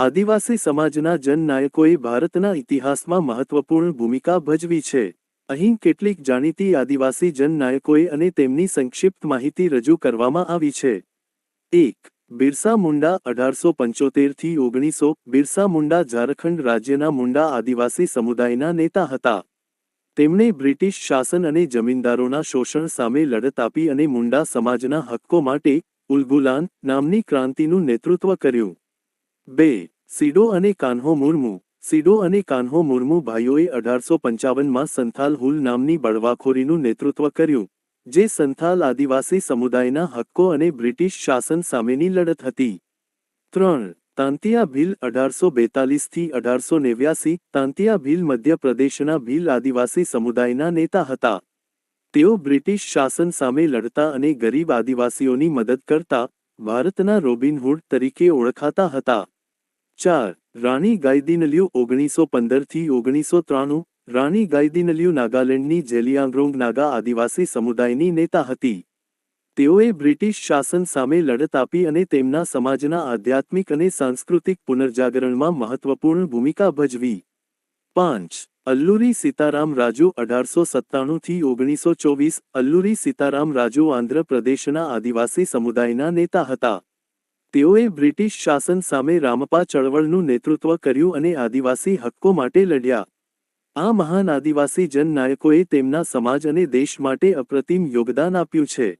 આદિવાસી સમાજના જનનાયકોએ ભારતના ઇતિહાસમાં મહત્વપૂર્ણ ભૂમિકા ભજવી છે. અહીં કેટલીક જાણીતી આદિવાસી જનનાયકોએ અને તેમની સંક્ષિપ્ત માહિતી રજૂ કરવામાં આવી છે. એક, બિરસા મુંડા અઢારસો પંચોતેરથી ઓગણીસો, બિરસા મુંડા ઝારખંડ રાજ્યના મુંડા આદિવાસી સમુદાયના નેતા હતા. તેમણે બ્રિટિશ શાસન અને જમીનદારોના શોષણ સામે લડત આપી અને મુંડા સમાજના હક્કો માટે ઉલગુલાન નામની ક્રાંતિનું નેતૃત્વ કર્યું. બે, સીડો અને કાન્હો મુર્મુ. સીડો અને કાન્હો મુર્મુ ભાઈઓએ અઢારસો પંચાવનમાં સંથાલ હુલ નામની બળવાખોરીનું નેતૃત્વ કર્યું, જે સંથાલ આદિવાસી સમુદાયના હક્કો અને બ્રિટિશ શાસન સામેની લડત હતી. ત્રણ, તાંતિયા ભીલ અઢારસો બેતાલીસથી અઢારસો નેવ્યાસી તાંતિયા ભીલ મધ્યપ્રદેશના ભીલ આદિવાસી સમુદાયના નેતા હતા. તેઓ બ્રિટિશ શાસન સામે લડતા અને ગરીબ આદિવાસીઓની મદદ કરતા ભારતના રોબિનહુડ તરીકે ઓળખાતા હતા. ચાર, રાણી ગાયદીનલ્યુ ઓગણીસો પંદરથી ઓગણીસો ત્રાણું રાણી ગાયદીનલ્યુ નાગાલેન્ડની જેલિયાંગ્રોંગ નાગા આદિવાસી સમુદાયની નેતા હતી. તેઓએ બ્રિટિશ શાસન સામે લડત આપી અને તેમના સમાજના આધ્યાત્મિક અને સાંસ્કૃતિક પુનર્જાગરણમાં મહત્વપૂર્ણ ભૂમિકા ભજવી. પાંચ, અલ્લુરી સીતારામ રાજુ અઢારસો સત્તાણુંથી ઓગણીસો ચોવીસ અલ્લુરી સીતારામ રાજુ આંધ્ર પ્રદેશના આદિવાસી સમુદાયના નેતા હતા. તેઓએ બ્રિટિશ શાસન સામે રામપા ચળવળનું નેતૃત્વ કર્યું અને આદિવાસી હક્કો માટે લડ્યા. આ મહાન આદિવાસી જનનાયકોએ તેમના સમાજ અને દેશ માટે અપ્રતિમ યોગદાન આપ્યું છે.